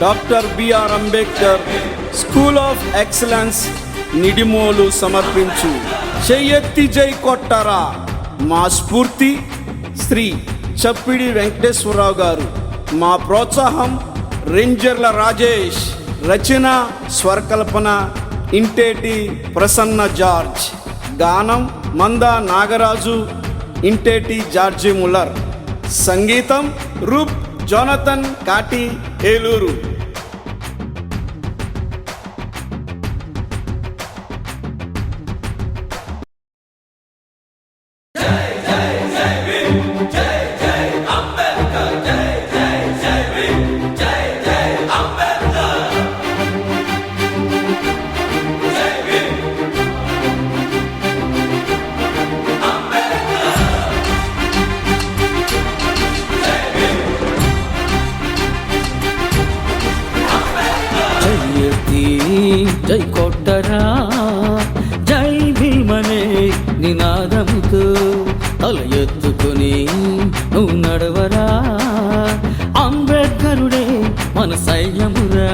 Doctor B R Ambedkar school of excellence Nidimolu సమర్పించు. చెయ్యెత్తి జై కొట్టారా. మా స్ఫూర్తి శ్రీ చప్పిడి వెంకటేశ్వరరావు గారు. మా ప్రోత్సాహం రేంజర్ల రాజేష్. రచన స్వరకల్పన ఇంటేటి ప్రసన్న జార్జ్. గానం మంద నాగరాజు ఇంటేటి జార్జి ముల్లర్. సంగీతం రూప్ జోనతన్ కాటి ఏలూరు. జై కొట్టరా జై భీమనే నినాదముతో తల ఎత్తుకుని నువ్వు నడవరా. అంబేద్కరుడే మన సైన్యమురా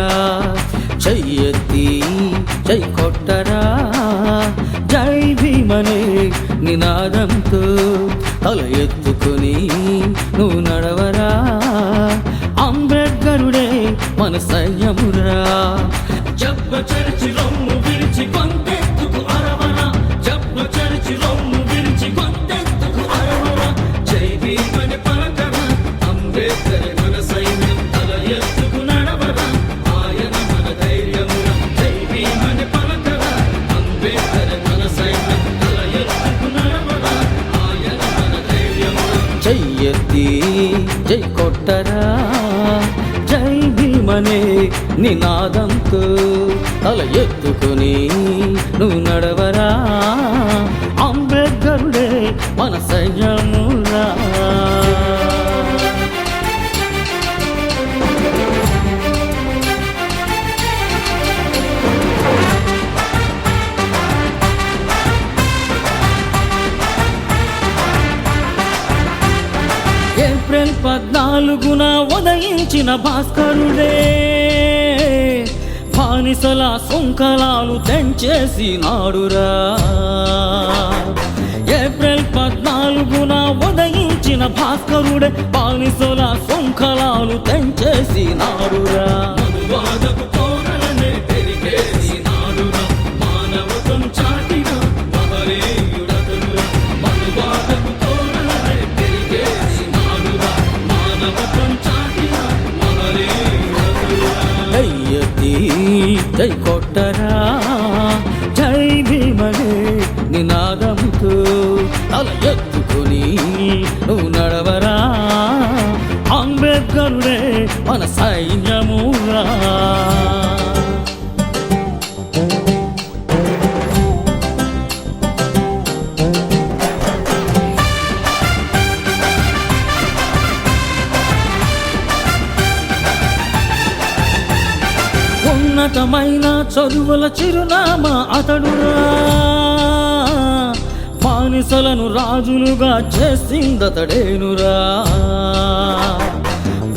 జై ఎత్తి జై కొట్టరా జై భీమనే నినాదంతో తల ఎత్తుకుని నువ్వు నడవరా. అంబేద్కరుడే మన సైన్యమురా జబ్బ చరిచి రొమ్ము విరిచి కొంతెత్తుకు అరవరా జబ్బ చరిచి రొమ్ము విరిచి కొంతెత్తుకు అరవరా జై భీమని పలకరా అంబేద్కర్ మన సైన్యం తల ఎత్తుకు నడవరా ఆయన మన ధైర్యమురా జై భీమని పలకరా అంబేద్కర్ మన సైన్యం తల ఎత్తుకు నడవరా ఆయన మన ధైర్యమురా జై ఎత్తి జై కొట్టరా. నినాదంతో తల ఎత్తుకుని నువ్వు నడవరా? అంబేద్కరుడే మన సైన్యమురా. ఏప్రిల్ పద్నాలుగున ఉదయించిన భాస్కరుడే బానిసల సుంకలాలు తెంచేసి నాడురా ఏప్రిల్ పద్నాలుగున ఉదయించిన భాస్కరుడే బానిసల సుంకలాలు తెంచేసి ఎత్తి జై కొట్టరా జై భీమనే నినాదంతో తల ఎత్తుకొని నువ్వు నడవరా అంబేద్కరుడే మన సైన్యమురా ఉన్నతమైన చదువుల చిరునామా అతడురా. బానిసలను రాజులుగా చేసిందతడేనురా.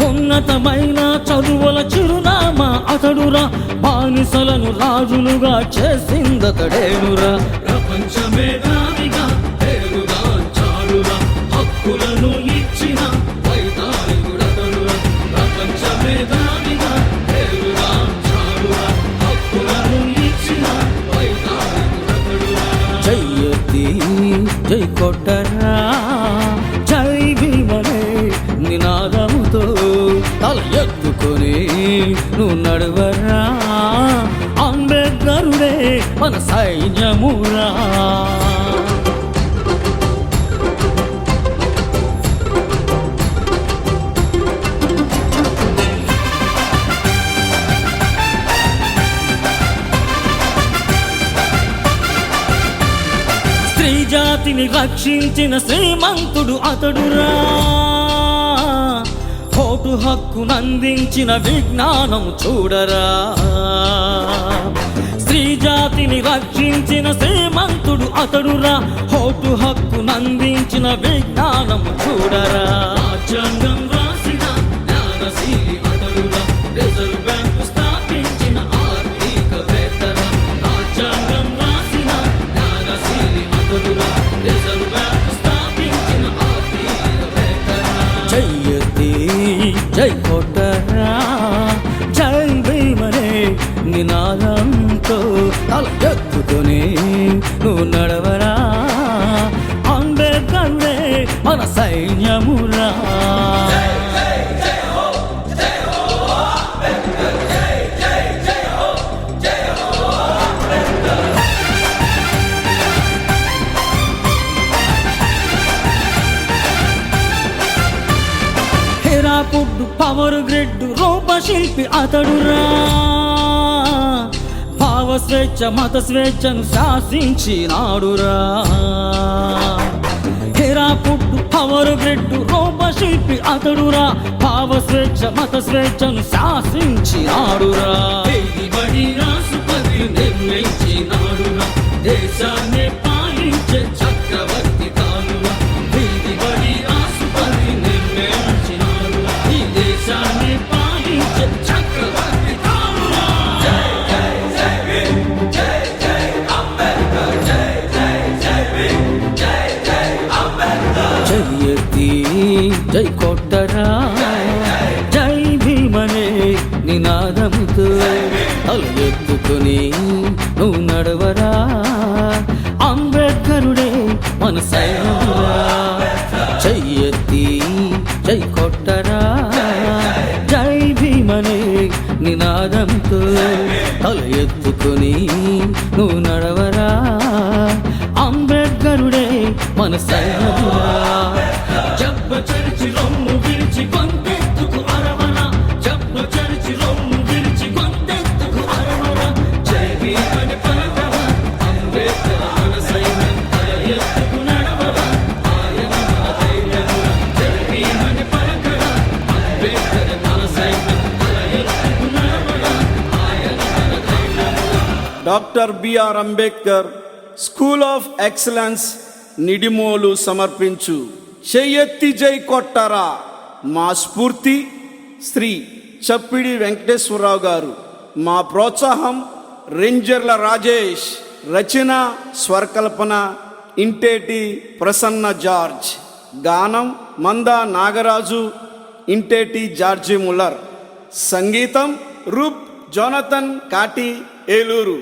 ఉన్నతమైన చదువుల చిరునామా అతడురా. బానిసలను రాజులుగా చేసిందతడేనురా. ప్రపంచమేనా నినాదముతో తల ఎత్తుకొని నువ్వు నడవరా? అంబేద్కరుడే మన సైన్యమురా. స్త్రీ జాతిని రక్షించిన శ్రీమంతుడు అతడురా. హక్కునందించిన విజ్ఞానం చూడరా. స్త్రీ జాతిని రక్షించిన శ్రీమంతుడు అతడురా. ఓటు హక్కునందించిన విజ్ఞానం చూడరా. రాజ్యాంగం జై కోటరా జై భీమనే నినాదంతో అలా ఎక్కుతూనే నువ్వు నడవరా? అంబే కందే మన సైన్యమురా. పుడ్డు పవర్ గ్రిడ్ రూపశిల్పి అతడురా. భావ స్వేచ్ఛ మత స్వేచ్ఛను శాసించినాడురా. హెరా పుట్టు పవర్ గ్రిడ్ రూపశిల్పి అతడురా. భావ స్వేచ్ఛ మత స్వేచ్ఛను శాసించినాడురా. ఏది నిర్మించినాడురా. దేశాన్ని పాలించే జై కొట్టరా జై భీమనే నినాదముతో అలు ఎత్తుకొని నువ్వు నడవరా. అంబేద్కరుడే మన సైన్యమురా. జై ఎత్తి జై కొట్టరా జై భీమనే నినాదంతో అలు ఎత్తుకొని నువ్వు నడవరా. అంబేద్కరుడే మన సైన్యమురా. Doctor B R Ambedkar school of excellence Nidimolu సమర్పించు చెయ్యెత్తి జై కొట్టరా మా స్ఫూర్తి శ్రీ చప్పిడి వెంకటేశ్వరరావు గారు మా ప్రోత్సాహం రేంజర్ల రాజేష్ రచన స్వరకల్పన ఇంటేటి ప్రసన్న జార్జ్ గానం మంద నాగరాజు ఇంటేటి జార్జి ముల్లర్ సంగీతం రూప్ జోనతన్ కాటి ఏలూరు